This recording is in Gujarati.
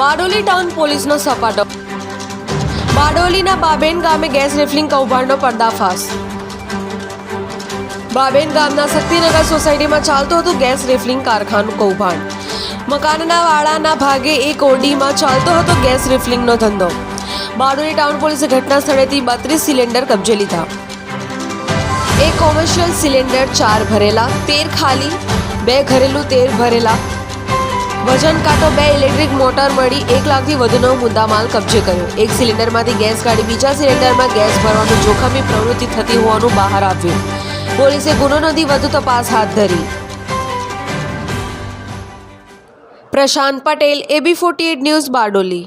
બારડોલી ટાઉન પોલીસનો સપાટો. બારડોલીના બાબેન ગામે ગેસ રિફિલિંગ કૌભાંડનો પર્દાફાશ. બાબેન ગામના શક્તિનગર સોસાયટીમાં ચાલતું હતું ગેસ રિફિલિંગ કારખાનું કૌભાંડ. મકાનના વાડાના ભાગે એક ઓડીમાં ચાલતો હતો ગેસ રિફિલિંગનો ધંધો. બારડોલી ટાઉન પોલીસે ઘટના સ્થળેથી બત્રીસ સિલિન્ડર કબજે લીધા. એક કોમર્શિયલ સિલિન્ડર ચાર ભરેલા, તેર ખાલી, બે ઘરેલું તેર ભરેલા વજન કાંટો બે ઇલેક્ટ્રિક મોટર મળી એક લાખથી વધુનો મુદ્દામાલ કબજે કર્યો. એક સિલિન્ડરમાંથી ગેસ કાઢી બીજા સિલિન્ડરમાં ગેસ ભરવાનું જોખમી પ્રવૃત્તિ થતી હોવાનું બહાર આવ્યું. પોલીસે ગુનો નોંધી વધુ તપાસ હાથ ધરી. Prashant Patel AB forty news Bardoli.